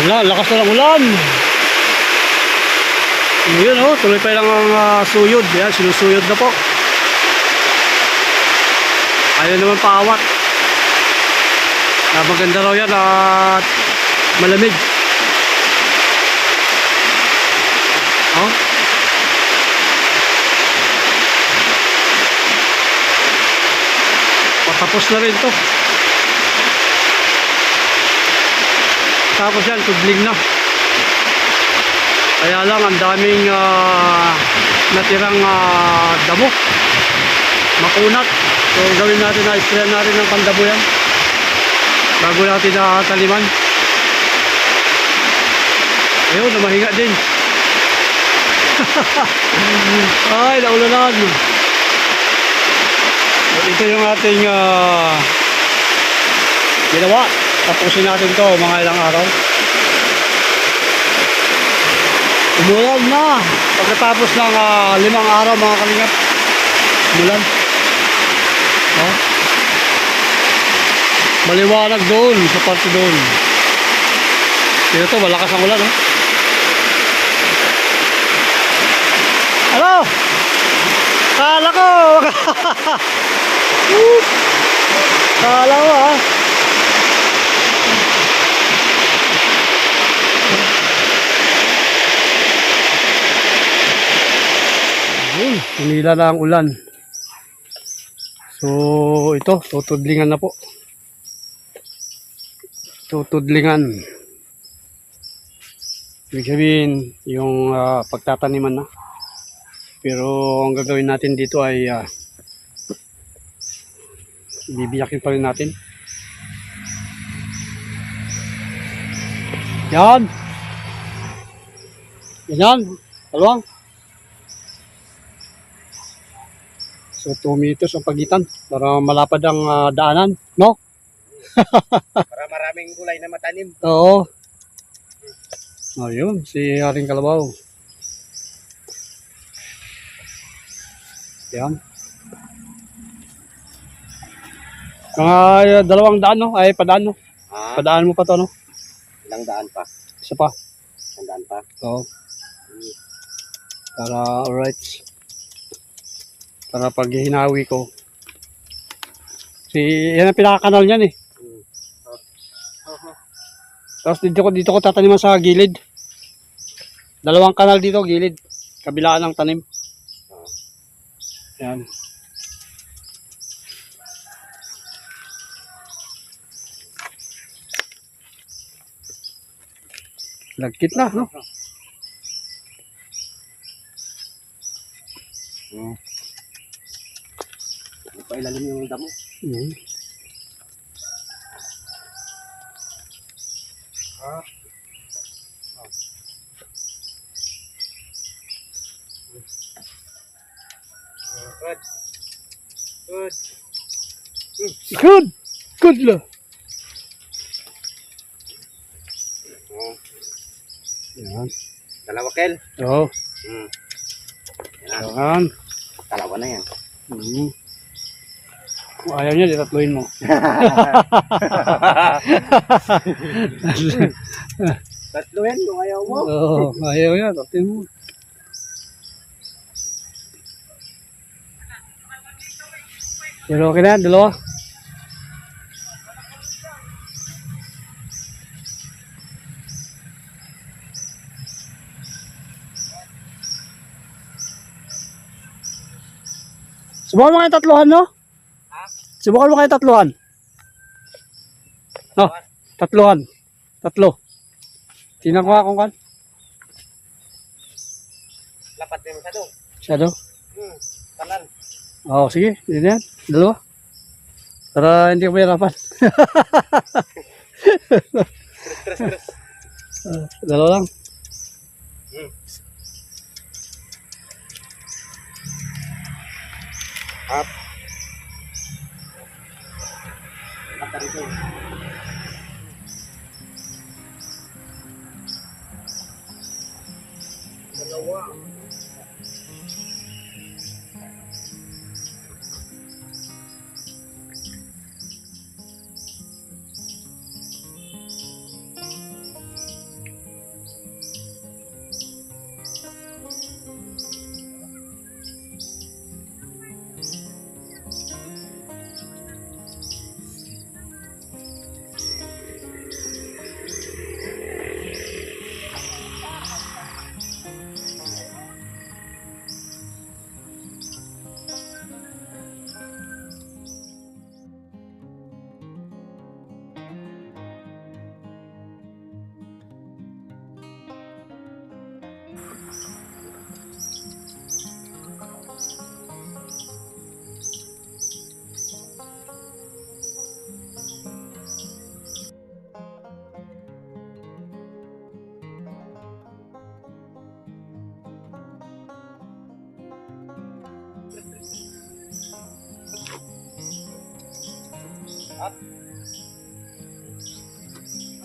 Wala, lakas na ng ulan. Ngayon oh, tuloy pa lang ang ah, suyod. Yan, sinusuyod na po. Ayaw naman paawat. Ah, maganda raw yan at malamig. Oh. Patapos na rin to. Tapos yan, tudling na. Kaya lang, ang daming ah, natirang ah, damo. Makunat. So, gawin natin na spray natin ng pandabo yan. Bago natin na taliman. Ayun, namahinga din. Ay, naulanan. So, ito yung ating ah, ginawa. Tapusin natin to mga ilang araw. Umulan na. Pagkatapos ng ah, limang araw mga kalingap. Umulan. Oh. Maliwanag doon sa parte doon. Dito to, malakas ang ulan. Oh. Ano? Kala ko. Kala ko ah. Ayun, tumila na ang ulan. So, ito, tutudlingan na po. Tutudlingan. Ibig sabihin, yung ah, pagtataniman na. Pero ang gagawin natin dito ay uh, bibiyakin pa rin natin. Yan. Yan. Dalawang. So 2 meters ang pagitan para malapad ang ah, daanan, no? Para maraming gulay na matanim. Oo. Ayun, si Haring Kalabaw. Yan. Mga ah, dalawang daan, no? Ay, padaan, no? Ah, Padaan mo pa to, no? ilang daan pa. Isa pa. Isang daan pa. Oo. Para, alright. Para pag hinawi ko. Si, yan ang pinakakanal niyan eh. Tapos dito ko, dito ko tataniman sa gilid. Dalawang kanal dito, gilid. Kabilaan ng tanim. Yan. Lagkit na, no? Hindi pa ilalim yung damo. Mm. Ah. Good. Good. Good! Good la. Oh, Yan. dalawa kel. Oo. Hmm. Yan. Yan. Dalawa na yan. Mm. Kung ayaw niya, ditatluin mo. Tatlo yan kung ayaw mo. Oo, ayaw niya, tatluin mo. Pero okay na, dalawa. Subukan mo kayo tatluhan, no? Subukan mo kayo tatluhan. No, tatluhan. Tatlo. Tingnan ko nga kung kan. Lapat din sa do. Shadow. Hmm. Kanan. Oo, sige. Yun yan. Dalawa. Para hindi ko mahirapan. Tres, tres. Ah, dalawa lang. Hmm. Up. Mata rito. Dalawa.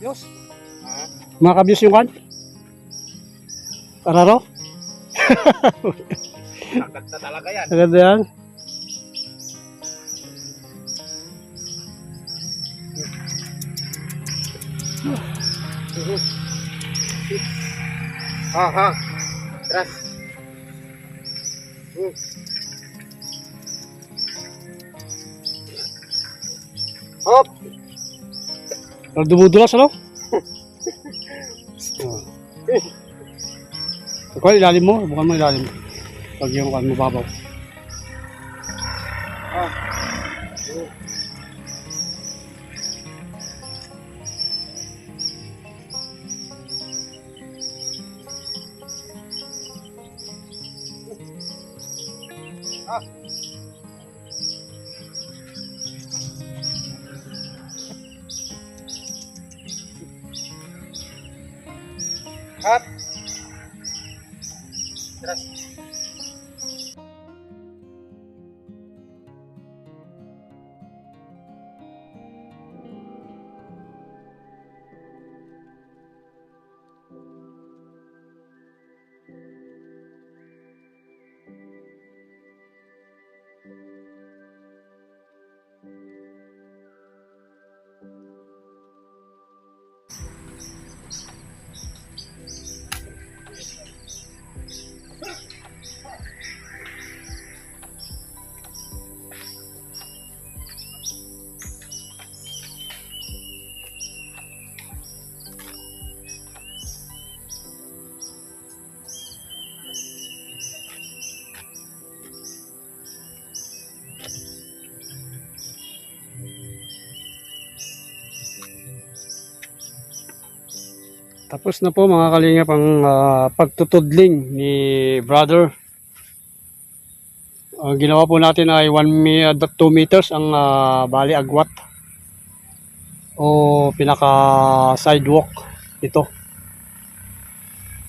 Diyos. Ha? Mga kabyos yung kan? Kararo? Nakat na talaga yan. Maganda yan. Ha, ha. Tras. Hmm. Hop. Pero dumudulas, ano? Kung ilalim mo, bukan mo ilalim. Pag yung kan mo babaw. Ha. Ah. Tapos na po mga kalingap ang ah, pagtutudling ni brother. Ang ginawa po natin ay 1 2 meters ang ah, bali agwat o pinaka sidewalk ito.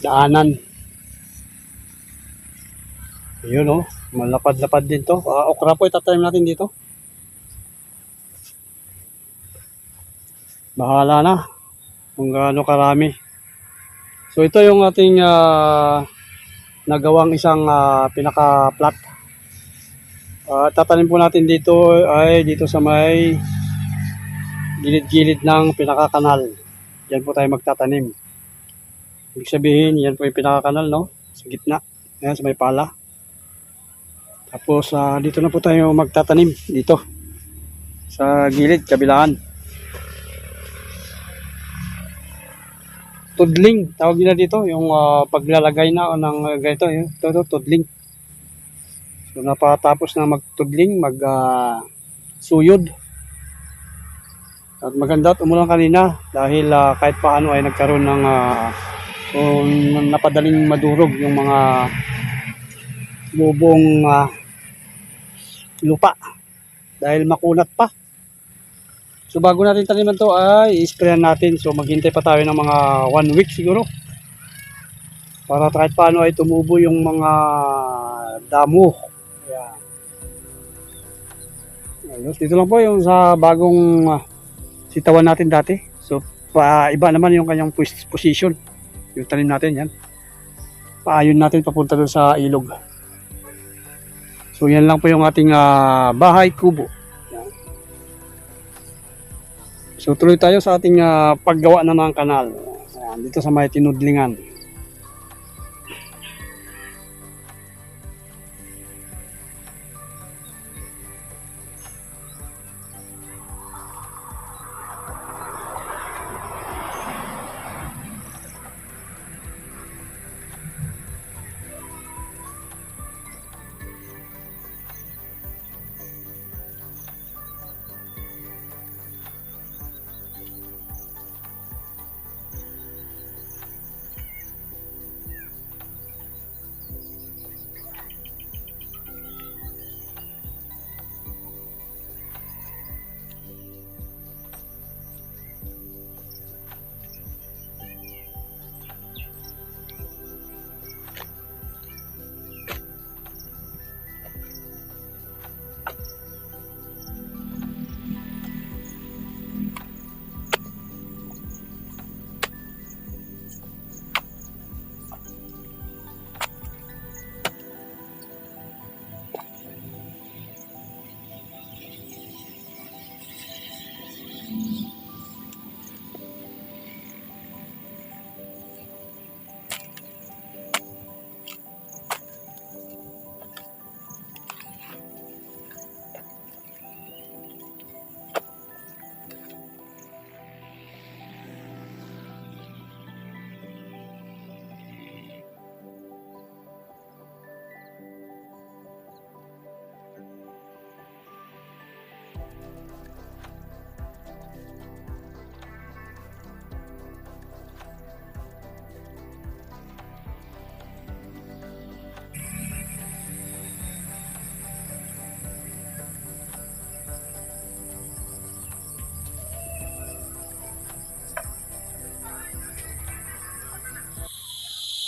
Daanan. Ayun oh, malapad-lapad din to. Ah, okra po itatanim natin dito. Bahala na kung gaano karami. So ito yung ating ah, nagawang isang ah, pinaka-plat. Ah, tatanim po natin dito ay dito sa may gilid-gilid ng pinaka-kanal. Diyan po tayo magtatanim. Ibig sabihin, yan po yung pinaka-kanal, no? Sa gitna. Ayan, sa may pala. Tapos, ah, dito na po tayo magtatanim. Dito. Sa gilid, kabilaan. Tudling tawag nila dito yung ah, paglalagay na ng uh, ganito yun ito, ito tudling. So napatapos na magtudling mag ah, suyod. At maganda at umulan kanina dahil ah, kahit paano ay nagkaroon ng uh, so, napadaling madurog yung mga bubong ah, lupa. Dahil makunat pa So bago natin taniman to ay i-sprayan natin. So maghintay pa tayo ng mga one week siguro. Para kahit paano ay tumubo yung mga damo. Ayan. Ayos. Dito lang po yung sa bagong ah, sitawan natin dati. So pa, iba naman yung kanyang pos- position. Yung tanim natin yan. Paayon natin papunta doon sa ilog. So yan lang po yung ating ah, bahay kubo. So tuloy tayo sa ating ah, paggawa na ng kanal. Ayan, dito sa may tinudlingan.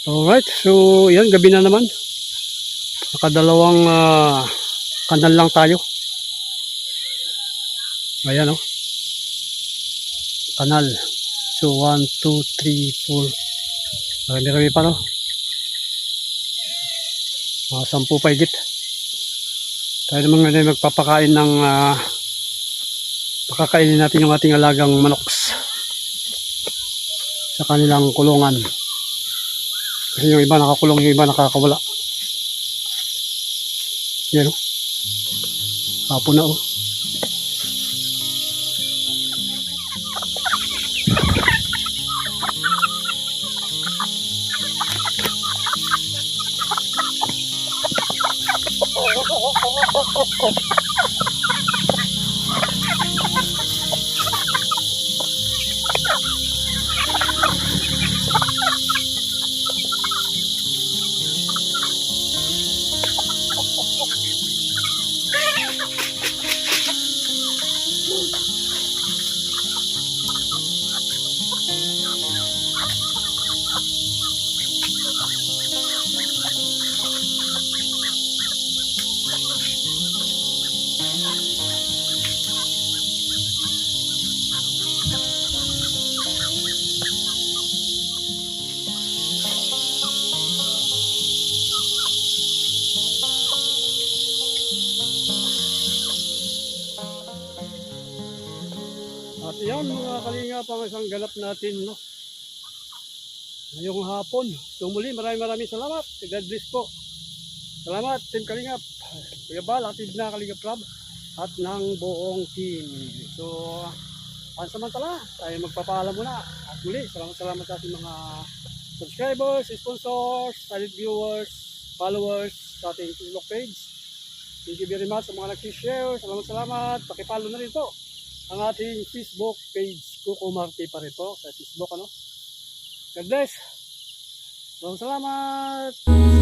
Alright, so yan, gabi na naman. Nakadalawang ah, kanal lang tayo. Ayan oh. Kanal. So, 1, 2, 3, 4. Marami-rami pa no. Mga sampu pa higit. Tayo naman ngayon magpapakain ng ah, pakakainin natin yung ating alagang manoks sa kanilang kulungan. Kasi yung iba nakakulong, yung iba nakakawala. Yan o. Hapon na o. At kalinga pang isang ganap natin no. Ngayong hapon. So muli maraming maraming salamat. God bless po. Salamat Team Kalingap. Kuya Bal, atid na Kalingap Club at ng buong team. So pansamantala tayo magpapaalam muna. At muli salamat salamat sa ating mga subscribers, sponsors, silent viewers, followers sa ating Facebook page. Thank you very much sa mga nag-share. Salamat salamat. Pakipollow na rin po ang ating Facebook page Kuko Marti pa rin po sa Facebook ano. God bless. Maraming salamat.